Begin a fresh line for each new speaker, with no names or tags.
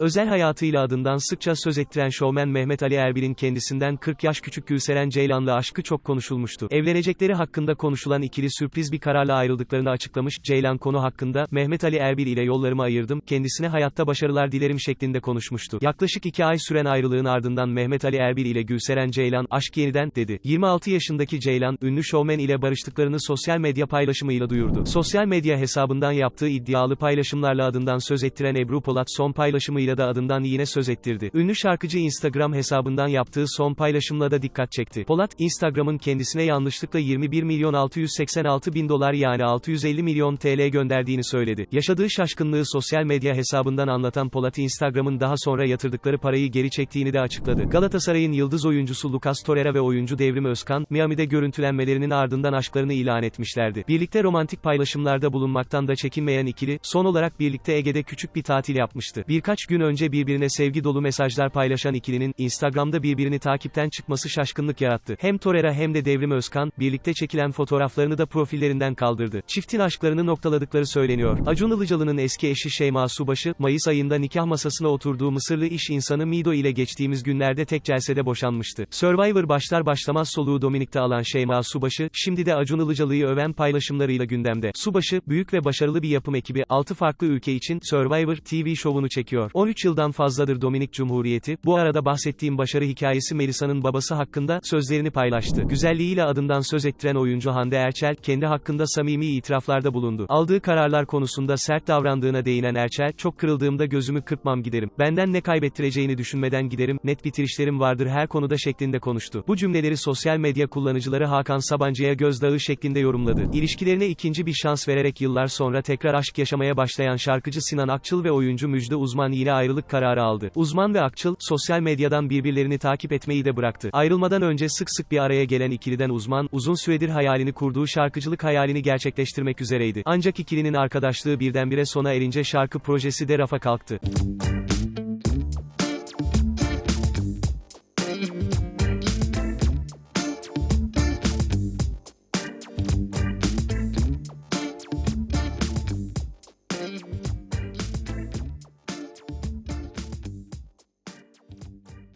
Özel hayatıyla adından sıkça söz ettiren şovmen Mehmet Ali Erbil'in kendisinden 40 yaş küçük Gülseren Ceylan'la aşkı çok konuşulmuştu. Evlenecekleri hakkında konuşulan ikili sürpriz bir kararla ayrıldıklarını açıklamış, Ceylan konu hakkında, Mehmet Ali Erbil ile yollarımı ayırdım, kendisine hayatta başarılar dilerim şeklinde konuşmuştu. Yaklaşık iki ay süren ayrılığın ardından Mehmet Ali Erbil ile Gülseren Ceylan, aşk yeniden, dedi. 26 yaşındaki Ceylan, ünlü şovmen ile barıştıklarını sosyal medya paylaşımıyla duyurdu. Sosyal medya hesabından yaptığı iddialı paylaşımlarla adından söz ettiren Ebru Polat son paylaşımıyla da adından yine söz ettirdi. Ünlü şarkıcı Instagram hesabından yaptığı son paylaşımla da dikkat çekti. Polat, Instagram'ın kendisine yanlışlıkla 21 milyon 686 bin dolar yani 650 milyon TL gönderdiğini söyledi. Yaşadığı şaşkınlığı sosyal medya hesabından anlatan Polat Instagram'ın daha sonra yatırdıkları parayı geri çektiğini de açıkladı. Galatasaray'ın yıldız oyuncusu Lucas Torreira ve oyuncu Devrim Özkan, Miami'de görüntülenmelerinin ardından aşklarını ilan etmişlerdi. Birlikte romantik paylaşımlarda bulunmaktan da çekinmeyen ikili, son olarak birlikte Ege'de küçük bir tatil yapmıştı. Birkaç gün önce birbirine sevgi dolu mesajlar paylaşan ikilinin, Instagram'da birbirini takipten çıkması şaşkınlık yarattı. Hem Torreira hem de Devrim Özkan, birlikte çekilen fotoğraflarını da profillerinden kaldırdı. Çiftin aşklarını noktaladıkları söyleniyor. Acun Ilıcalı'nın eski eşi Şeyma Subaşı, Mayıs ayında nikah masasına oturduğu Mısırlı iş insanı Mido ile geçtiğimiz günlerde tek celsede boşanmıştı. Survivor başlar başlamaz soluğu Dominik'te alan Şeyma Subaşı, şimdi de Acun Ilıcalı'yı öven paylaşımlarıyla gündemde. Subaşı, büyük ve başarılı bir yapım ekibi, 6 farklı ülke için Survivor TV şovunu çekiyor. 13 yıldan fazladır Dominik Cumhuriyeti, bu arada bahsettiğim başarı hikayesi Melisa'nın babası hakkında, sözlerini paylaştı. Güzelliğiyle adından söz ettiren oyuncu Hande Erçel, kendi hakkında samimi itiraflarda bulundu. Aldığı kararlar konusunda sert davrandığına değinen Erçel, çok kırıldığımda gözümü kırpmam giderim. Benden ne kaybettireceğini düşünmeden giderim, net bitirişlerim vardır her konuda şeklinde konuştu. Bu cümleleri sosyal medya kullanıcıları Hakan Sabancı'ya gözdağı şeklinde yorumladı. İlişkilerine ikinci bir şans vererek yıllar sonra tekrar aşk yaşamaya başlayan şarkıcı Sinan Akçıl ve oyuncu Müjde Uzman yine ayrılık kararı aldı. Uzman ve Akçıl, sosyal medyadan birbirlerini takip etmeyi de bıraktı. Ayrılmadan önce sık sık bir araya gelen ikiliden Uzman, uzun süredir hayalini kurduğu şarkıcılık hayalini gerçekleştirmek üzereydi. Ancak ikilinin arkadaşlığı birdenbire sona erince şarkı projesi de rafa kalktı.